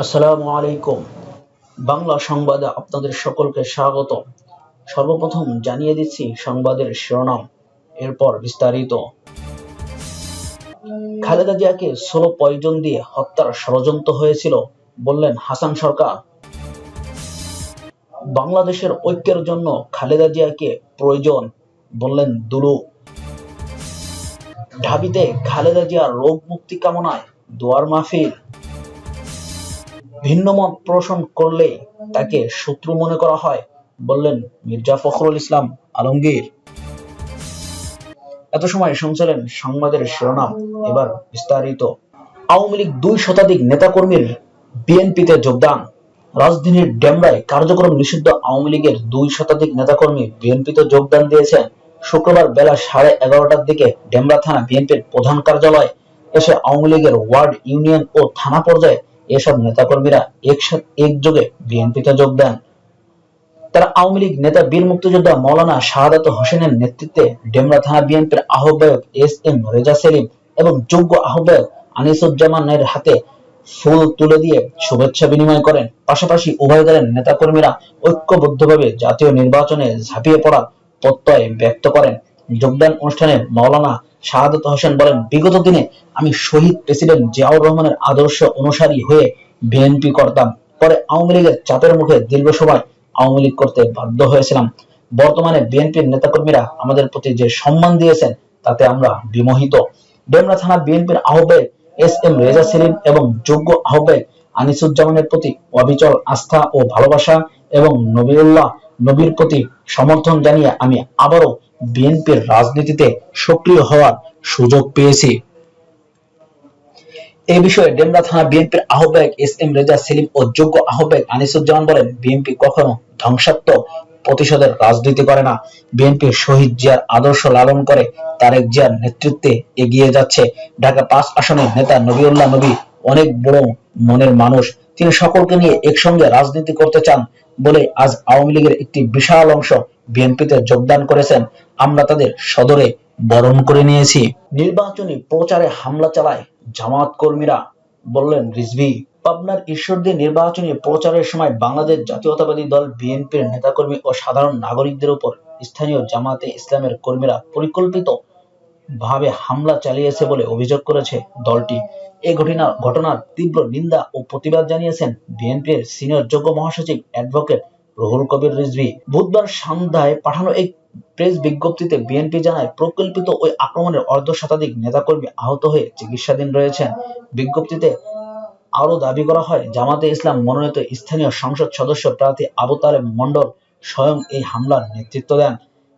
আসসালামু আলাইকুম। বাংলা সংবাদে আপনাদের সকলকে স্বাগত। সর্বপ্রথম জানিয়ে দিচ্ছি সংবাদের শিরোনাম, এরপর বিস্তারিত। খালেদা জিয়াকে ষোলো পয়জন দিয়ে হত্যার ষড়যন্ত্র হয়েছিল, বললেন হাসান সরকার। বাংলাদেশের ঐক্যের জন্য খালেদা জিয়াকে প্রয়োজন, বললেন দুলু। ঢাবিতে খালেদা জিয়ার রোগ মুক্তি কামনায় দোয়ার মাহফিল। ভিন্নমত পোষণ করলে তাকে শত্রু মনে করা হয়, বললেন মির্জা ফখরুল ইসলাম আলমগীর। এত সময় শুনছিলেন সংবাদের শিরোনাম, এবার বিস্তারিত। আওয়ামী লীগ দুই শতাধিক নেতাকর্মীর বিএনপিতে যোগদান। রাজধানীর ডেমরায় কার্যক্রম নিষিদ্ধ আওয়ামী লীগের দুই শতাধিক নেতাকর্মী বিএনপিতে যোগদান দিয়েছেন শুক্রবার বেলা সাড়ে এগারোটার দিকে ডেমরা থানা বিএনপির প্রধান কার্যালয় এসে আওয়ামী লীগের ওয়ার্ড ইউনিয়ন ও থানা পর্যায়ে এসব নেতাকর্মীরা একসাথে একযোগে বিএনপিতে যোগ দেন। তারা আওয়ামী লীগ নেতা বীর মুক্তিযোদ্ধা মৌলানা শাহাদাত হোসেনের নেতৃত্বে ডেমরা থানা বিএনপির আহ্বায়ক এস এম রেজা সেলিম এবং যোগ্য আহ্বায়ক আনিসুজ্জামানের হাতে ফুল তুলে দিয়ে শুভেচ্ছা বিনিময় করেন। পাশাপাশি উভয় দলের নেতাকর্মীরা ঐক্যবদ্ধভাবে জাতীয় নির্বাচনে ঝাঁপিয়ে পড়ার প্রত্যয় ব্যক্ত করেন। যোগদান অনুষ্ঠানে মাওলানা শাহাদত হোসেন বলেন, বিগত দিনে আমি শহীদ প্রেসিডেন্ট জিয়াউর রহমানের আদর্শ অনুসারী হয়ে বিএনপি করতাম। পরে আওয়ামী লীগের চাপের মুখে দীর্ঘ সময় আওয়ামী লীগ করতে বাধ্য হয়েছিলাম। বর্তমানে বিএনপির নেতাকর্মীরা আমাদের প্রতি যে সম্মান দিয়েছেন, তাতে আমরা বিমোহিত। ডেমরা থানা বিএনপির আহ্বায়ক এস এম রেজা সেলিম এবং যোগ্য আহ্বায়ক আনিসুজ্জামানের প্রতি অবিচল আস্থা ও ভালোবাসা এবং নবীউল্লাহ নবীর প্রতি সমর্থন জানিয়ে আমি আবারও বিএনপির রাজনীতিতে সক্রিয় হওয়ার সুযোগ পেয়েছি। এ বিষয়ে ডেমরা থানা বিএনপির আহ্বায়ক এস এম রেজা সেলিম ও যোগ্য আহ্বায়ক আনিসুজ্জামান বলেন, বিএনপি কখনো ধ্বংসাত্মক প্রতিশোধের রাজনীতি করে না। বিএনপি শহীদ জিয়ার আদর্শ লালন করে, তারেক জিয়ার নেতৃত্বে এগিয়ে যাচ্ছে। ঢাকা পাঁচ আসনের নেতা নবীউল্লাহ নবী অনেক বড় মনের মানুষ। তিনি সকলকে নিয়ে একসঙ্গে রাজনীতি করতে চান বলে আজ আওয়ামী লীগের একটি বিশাল অংশ বিএনপিতে যোগদান করেছেন। আমরা তাদের সদরে বরণ করে নিয়েছি। নির্বাচনী প্রচারে হামলা চালায় জামাত কর্মীরা, বললেন রিজভি। পাবনার ঈশ্বরদী নির্বাচনী প্রচারের সময় বাংলাদেশ জাতীয়তাবাদী দল, বিএনপির নেতাকর্মী ও সাধারণ নাগরিকদের উপর স্থানীয় জামাতে ইসলামের কর্মীরা পরিকল্পিত ভাবে হামলা চালিয়েছে বলে অভিযোগ করেছে দলটি। এই ঘটনা, ঘটনার তীব্র নিন্দা ও প্রতিবাদ জানিয়েছেন বিএনপির সিনিয়র যোগ্য মহাসচিব অ্যাডভোকেট রুহুল কবির রিজভি। বুধবার সন্ধ্যায় পাঠানো এক প্রেস বিজ্ঞপ্তিতে বিএনপি জানায়, প্রকল্পিত ওই আক্রমণের অর্ধ শতাধিক নেতাকর্মী আহত হয়ে চিকিৎসাধীন রয়েছেন। বিজ্ঞপ্তিতে আরও দাবি করা হয়, জামাতে ইসলাম মনোনীত স্থানীয় সংসদ সদস্য প্রার্থী আবু তালেব মন্ডল স্বয়ং এই হামলার নেতৃত্ব দেন।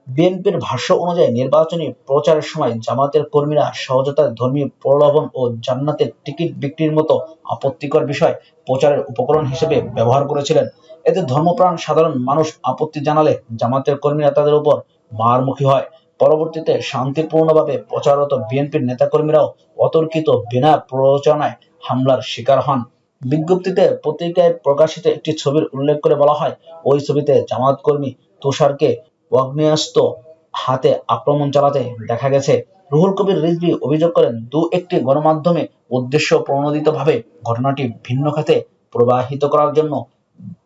বিএনপির ভাষ্য অনুযায়ী নির্বাচনী প্রচারের সময় জামাতের কর্মীরা সহজতার ধর্মীয় প্রলোভন ও জান্নাতের টিকিট বিক্রির মতো আপত্তিকর বিষয় প্রচারের উপকরণ হিসেবে ব্যবহার করেছিলেন। এতে ধর্মপ্রাণ সাধারণ মানুষ আপত্তি জানালে জামাতের কর্মীরা তাদের উপর মারমুখী হয়। পরবর্তীতে শান্তিপূর্ণভাবে প্রচাররত বিএনপির নেতাকর্মীরাও অতর্কিত বিনা প্ররোচনায় হামলার শিকার হন। বিজ্ঞপ্তিতে পত্রিকায় প্রকাশিত একটি ছবির উল্লেখ করে বলা হয়, ওই ছবিতে জামাত কর্মী তুষারকে অগ্নেয়াস্ত্র হাতে আক্রমণ চালাতে দেখা গেছে। রুহুল কবির রিজভি অভিযোগ করেন, দু একটি গণমাধ্যমে উদ্দেশ্য প্রণোদিতভাবে ঘটনাটি ভিন্ন খাতে প্রবাহিত করার জন্য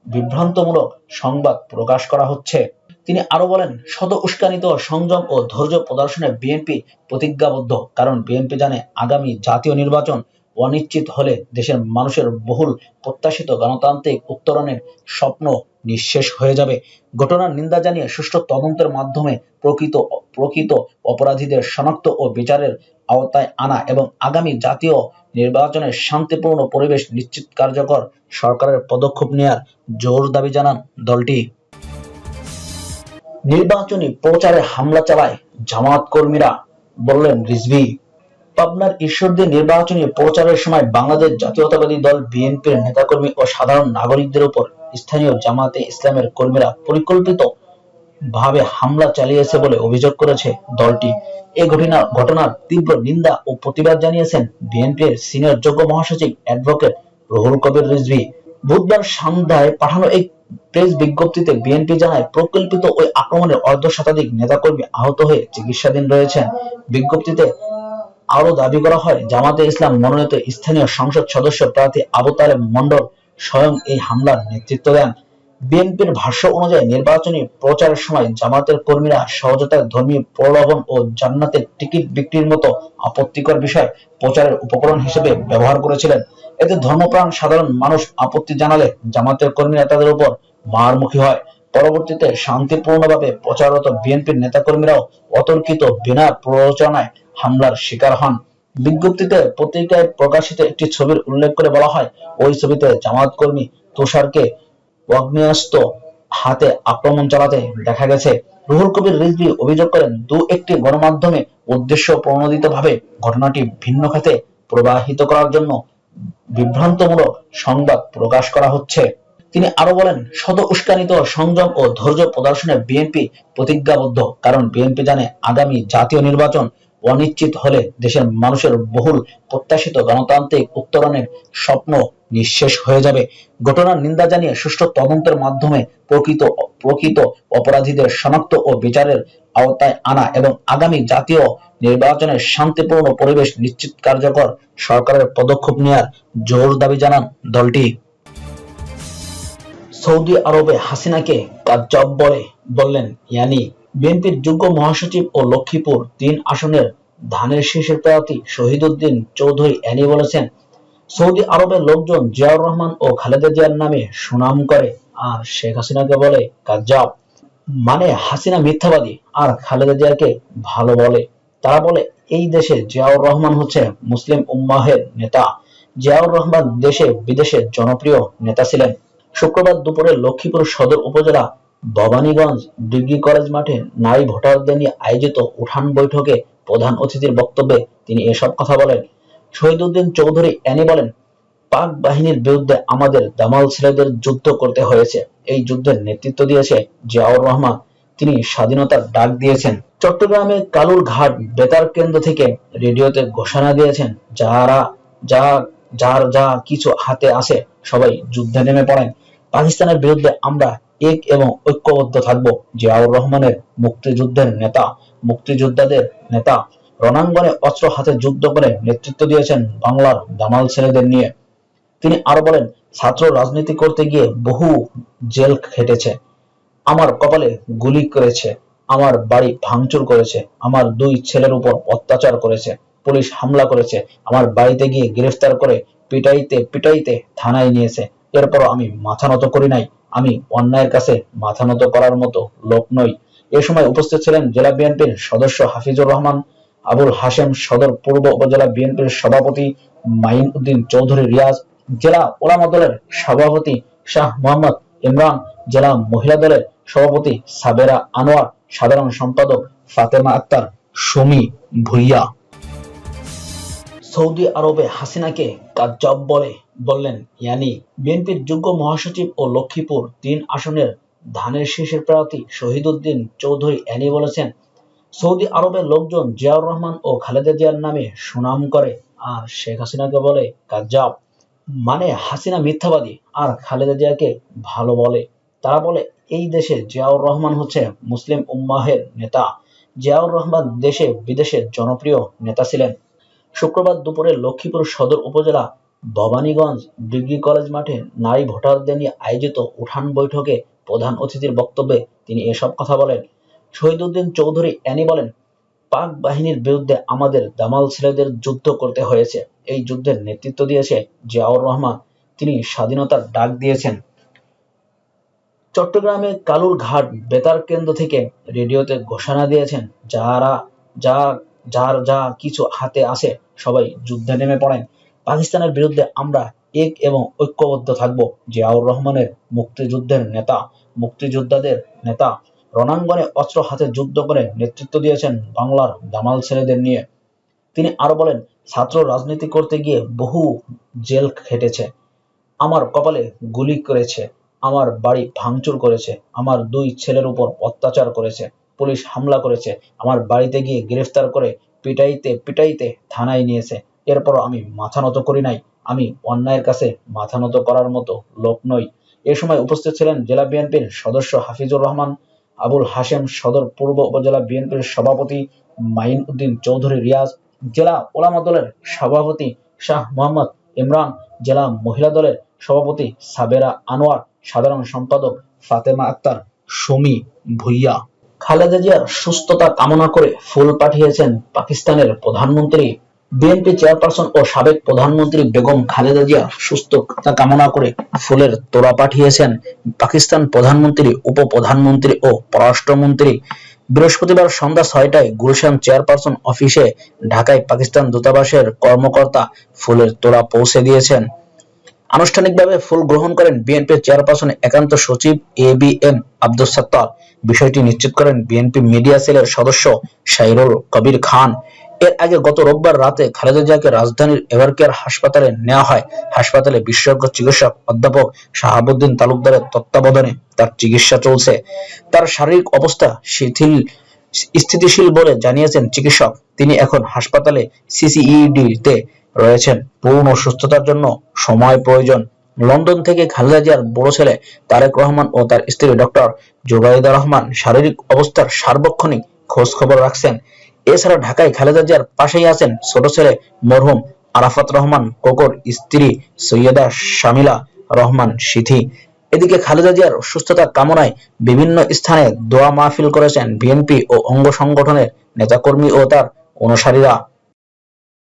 বিভ্রান্তমূলক সংবাদ প্রকাশ করা হচ্ছে। তিনি আরও বলেন, শত উস্কানিত, সংযম ও ধৈর্য প্রদর্শনে বিএনপি প্রতিজ্ঞাবদ্ধ। কারণ বিএনপি জানে আগামী জাতীয় নির্বাচন অনিশ্চিত হলে দেশের মানুষের বহুল প্রত্যাশিত গণতান্ত্রিক উত্তরণের স্বপ্ন নিঃশেষ হয়ে যাবে। ঘটনার নিন্দা জানিয়ে সুষ্ঠু তদন্তের মাধ্যমে প্রকৃত প্রকৃত অপরাধীদের শনাক্ত ও বিচারের আওতায় আনা এবং আগামী জাতীয় নির্বাচনের শান্তিপূর্ণ পরিবেশ নিশ্চিত কার্যকর সরকারের পদক্ষেপ নেয়ার জোর দাবি জানান দলটি। নির্বাচনী প্রচারে হামলা চালায় জামাত কর্মীরা, বললেন রিজভি। পাবনার ঈশ্বরদী নির্বাচনী প্রচারের সময় বাংলাদেশ জাতীয়তাবাদী দল বিএনপির নেতাকর্মী ও সাধারণ নাগরিকদের উপর স্থানীয় জামাতে ইসলামের কর্মীরা পরিকল্পিত ভাবে হামলা চালিয়েছে বলে অভিযোগ করেছে দলটি। এই ঘটনা, ঘটনার তীব্র নিন্দা ও প্রতিবাদ জানিয়েছেন বিএনপির সিনিয়র যোগ্য মহাসচিব অ্যাডভোকেট রুহুল কবির রিজভি। বুধবার সন্ধ্যায় পাঠানো এক প্রেস বিজ্ঞপ্তিতে বিএনপি জানায়, প্রকল্পিত ওই আক্রমণের অর্ধ শতাধিক নেতাকর্মী আহত হয়ে চিকিৎসাধীন রয়েছেন। বিজ্ঞপ্তিতে আরও দাবি করা হয়, জামাতে ইসলাম মনোনীত স্থানীয় সংসদ সদস্য প্রার্থী আবু তালেব মন্ডল স্বয়ং এই হামলার নেতৃত্ব দেন। বিএনপির ভাষ্য অনুযায়ী নির্বাচনী প্রচারের সময় জামাতের কর্মীরা সহজতার ধর্মীয় প্রলোভন ও জান্নাতের টিকিট বিক্রির মতো আপত্তিকর বিষয় প্রচারের উপকরণ হিসেবে ব্যবহার করেছিলেন। এতে ধর্মপ্রাণ সাধারণ মানুষ আপত্তি জানালে জামাতের কর্মীরা তাদের উপর মারমুখী হয়। পরবর্তীতে শান্তিপূর্ণভাবে প্রচাররত বিএনপির নেতাকর্মীরাও অতর্কিত বিনা প্ররোচনায় হামলার শিকার হন। বিজ্ঞপ্তিতে পত্রিকায় প্রকাশিত একটি ছবির উল্লেখ করে বলা হয়, ওই ছবিতে জামাত কর্মী তুষারকে অগ্নেয়াস্ত্র হাতে আক্রমণ চালাতে দেখা গেছে। রুহুল কবির রিজভী অভিযোগ করেন, দু একটি গণমাধ্যমে উদ্দেশ্য প্রণোদিতভাবে ঘটনাটি ভিন্ন খাতে প্রবাহিত করার জন্য বিভ্রান্তমূলক সংবাদ প্রকাশ করা হচ্ছে। তিনি আরও বলেন, শত উস্কানিত সংযম ও ধৈর্য প্রদর্শনে বিএনপি প্রতিজ্ঞাবদ্ধ, কারণ বিএনপি জানে আগামী জাতীয় নির্বাচন অনিশ্চিত হলে দেশের মানুষের বহুল প্রত্যাশিত গণতান্ত্রিক উত্তরণের স্বপ্ন নিঃশেষ হয়ে যাবে। ঘটনার নিন্দা জানিয়ে সুষ্ঠু তদন্তের মাধ্যমে প্রকৃত প্রকৃত অপরাধীদের শনাক্ত ও বিচারের আওতায় আনা এবং আগামী জাতীয় নির্বাচনের শান্তিপূর্ণ পরিবেশ নিশ্চিত কার্যকর সরকারের পদক্ষেপ নেওয়ার জোর দাবি জানান দলটি। সৌদি আরবে হাসিনাকে কাজ্জাব বলে বললেন ইয়ানি। বিএনপির যোগ্য মহাসচিব ও লক্ষ্মীপুর তিন আসনের ধানের শীষের প্রার্থী শহীদুদ্দিন চৌধুরী অ্যানি বলেছেন, সৌদি আরবের লোকজন জিয়াউর রহমান ও খালেদা জিয়ার নামে সুনাম করে আর শেখ হাসিনাকে বলে কাজ্জাব। মানে হাসিনা মিথ্যাবাদী আর খালেদা জিয়াকে ভালো বলে। তারা বলে, এই দেশে জিয়াউর রহমান হচ্ছে মুসলিম উম্মাহের নেতা। জিয়াউর রহমান দেশে বিদেশে জনপ্রিয় নেতা ছিলেন। শুক্রবার দুপুরে লক্ষ্মীপুর সদর উপজেলা ভবানীগঞ্জ ডিগ্রি কলেজ মাঠে নারী ভোটারদের নিয়ে আয়োজিত উঠান বৈঠকে প্রধান অতিথির বক্তব্যে তিনি এসব কথা বলেন। শহীদুদ্দিন চৌধুরী অ্যানি বলেন, পাক বাহিনীর বিরুদ্ধে আমাদের দামাল ছেলেদের যুদ্ধ করতে হয়েছে। এই যুদ্ধের নেতৃত্ব দিয়েছে জিয়াউর রহমান। তিনি স্বাধীনতার ডাক দিয়েছেন। চট্টগ্রামে কালুর ঘাট বেতার কেন্দ্র থেকে রেডিওতে ঘোষণা দিয়েছেন, যারা, যা, যার যা কিছু হাতে আসে সবাই যুদ্ধে নেমে পড়েন। পাকিস্তানের বিরুদ্ধে আমরা এক এবং ঐক্যবদ্ধ থাকব। জিয়াউর রহমানের মুক্তিযুদ্ধের নেতা, মুক্তিযোদ্ধাদের নেতা রণাঙ্গনে অস্ত্র হাতে যুদ্ধ করে নেতৃত্ব দিয়েছেন বাংলার দামাল ছেলেদের নিয়ে। তিনি আরও বলেন, ছাত্র রাজনীতি করতে গিয়ে বহু জেল খেটেছে, আমার কপালে গুলি করেছে, আমার বাড়ি ভাঙচুর করেছে, আমার দুই ছেলের উপর অত্যাচার করেছে, পুলিশ হামলা করেছে, আমার বাড়িতে গিয়ে গ্রেফতার করে পিটাইতে পিটাইতে থানায় নিয়েছে এরপর আমি মাথা নত করি নাই। আমি অন্যায়ের কাছে মাথা নত করার মতো লোক নই। এ সময় উপস্থিত ছিলেন জেলা বিএনপির সদস্য হাফিজুর রহমান, আবুল হাশেম সদর পূর্ব উপজেলা বিএনপির সভাপতি মাইন উদ্দিন চৌধুরী রিয়াজ, জেলা ওলামা দলের সভাপতি শাহ মোহাম্মদ ইমরান, জেলা মহিলা দলের সভাপতি সাবেরা আনোয়ার, সাধারণ সম্পাদক ফাতেমা আক্তার, সুমি ভুইয়া। সৌদি আরবে হাসিনাকে কাজ্জাব বলে বললেন ইয়ানি। বিএনপির যোগ্য মহাসচিব ও লক্ষ্মীপুর তিন আসনের ধানের শীষের প্রার্থী শহীদুদ্দিন চৌধুরী অ্যানি বলেছেন, সৌদি আরবের লোকজন জিয়াউর রহমান ও খালেদা জিয়ার নামে সুনাম করে আর শেখ হাসিনাকে বলে কাজ্জাব মানে হাসিনা মিথ্যাবাদী আর খালেদা জিয়াকে ভালো বলে। তারা বলে, এই দেশে জিয়াউর রহমান হচ্ছে মুসলিম উম্মাহের নেতা। জিয়াউর রহমান দেশে বিদেশে জনপ্রিয় নেতা ছিলেন। শুক্রবার দুপুরে লক্ষ্মীপুর সদর উপজেলা ভবানীগঞ্জ ডিগ্রি কলেজ মাঠে নারী ভোটারদের নিয়ে আয়োজিত উঠান বৈঠকে প্রধান অতিথির বক্তব্যে তিনি এসব কথা বলেন। শহীদুদ্দিন চৌধুরী অ্যানি বলেন, পাক বাহিনীর বিরুদ্ধে আমাদের দামাল ছেলেদের যুদ্ধ করতে হয়েছে। এই যুদ্ধের নেতৃত্ব দিয়েছে জিয়াউর রহমান। তিনি স্বাধীনতার ডাক দিয়েছেন। চট্টগ্রামে কালুর ঘাট বেতার কেন্দ্র থেকে রেডিওতে ঘোষণা দিয়েছেন, যারা যা যার যা কিছু হাতে আসে, সবাই যুদ্ধে নেমে পড়েন। পাকিস্তানের বিরুদ্ধে আমরা এক এবং ঐক্যবদ্ধ থাকব, জিয়াউর রহমানের মুক্তিযুদ্ধের নেতা, মুক্তিযোদ্ধাদের নেতা। রণাঙ্গনে অস্ত্র হাতে যুদ্ধ করে নেতৃত্ব দিয়েছেন বাংলার দামাল ছেলেদের নিয়ে। তিনি আরও বলেন, ছাত্র রাজনীতি করতে গিয়ে বহু জেল খেটেছে। আমার কপালে গুলি করেছে, আমার বাড়ি ভাঙচুর করেছে, আমার দুই ছেলের উপর অত্যাচার করেছে। পুলিশ হামলা করেছে। আমার বাড়িতে গিয়ে গ্রেফতার করে পিটাইতে পিটাইতে থানায় নিয়েছে। এরপর আমি মাথা নত করি নাই। আমি অন্যায়ের কাছে মাথা নত করার মতো লোক নই। এ সময় উপস্থিত ছিলেন জেলা বিএনপির সদস্য হাফিজুর রহমান, আবুল হাশেম সদর পূর্ব উপজেলা বিএনপির সভাপতি মাইন উদ্দিন চৌধুরী রিয়াজ, জেলা ওলামা দলের সভাপতি শাহ মোহাম্মদ ইমরান, জেলা মহিলা দলের সভাপতি সাবেরা আনোয়ার, সাধারণ সম্পাদক ফাতেমা আক্তার, সুমি ভুইয়া। খালেদা জিয়ার সুস্থতা কামনা করে ফুল পাঠিয়েছেন পাকিস্তানের প্রধানমন্ত্রী। বিএনপি চেয়ারপারসন ও সাবেক প্রধানমন্ত্রী বেগম খালেদা জিয়া সুস্থতা কামনা করে ফুলের তোড়া পাঠিয়েছেন পাকিস্তান প্রধানমন্ত্রী, উপপ্রধানমন্ত্রী ও পররাষ্ট্রমন্ত্রী। বৃহস্পতিবার সন্ধ্যা ছয়টায় গুলশান চেয়ারপারসন অফিসে ঢাকায় পাকিস্তান দূতাবাসের কর্মকর্তা ফুলের তোড়া পৌঁছে দিয়েছেন। আনুষ্ঠানিকভাবে ফুল গ্রহণ করেন বিএনপির চেয়ারপারসন একান্ত সচিব A B M Abdus Sattar. বিষয়টি নিশ্চিত করেন বিএনপি মিডিয়া সেলের সদস্য শাইরুল কবির খান। এর আগে গত রোববার রাতে খালেদা জিয়াকে রাজধানীর এভারকেয়ার হাসপাতালে নেওয়া হয়। হাসপাতালে বিশেষজ্ঞ চিকিৎসক অধ্যাপক শাহাবুদ্দিন তালুকদারের তত্ত্বাবধানে তার চিকিৎসা চলছে। তার শারীরিক অবস্থা শিথিল, স্থিতিশীল বলে জানিয়েছেন চিকিৎসক। তিনি এখন হাসপাতালে সিসিইডি তে রয়েছেন। পূর্ণ সুস্থতার জন্য সময় প্রয়োজন। লন্ডন থেকে খালেদা জিয়ার বড় ছেলে তারেক রহমান ও তার স্ত্রী ডক্টর জোবাইদা রহমান শারীরিক অবস্থার সার্বক্ষণিক খোঁজ খবর রাখছেন। এছাড়া ঢাকায় খালেদা জিয়ার পাশেই আছেন ছোট ছেলে মরহুম আরাফাত রহমান, কোকর স্ত্রী সৈয়দা শামিলা রহমান সিথি। এদিকে খালেদা জিয়ার সুস্থতা কামনায় বিভিন্ন স্থানে দোয়া মাহফিল করেছেন বিএনপি ও অঙ্গ সংগঠনের নেতাকর্মী ও তার অনুসারীরা।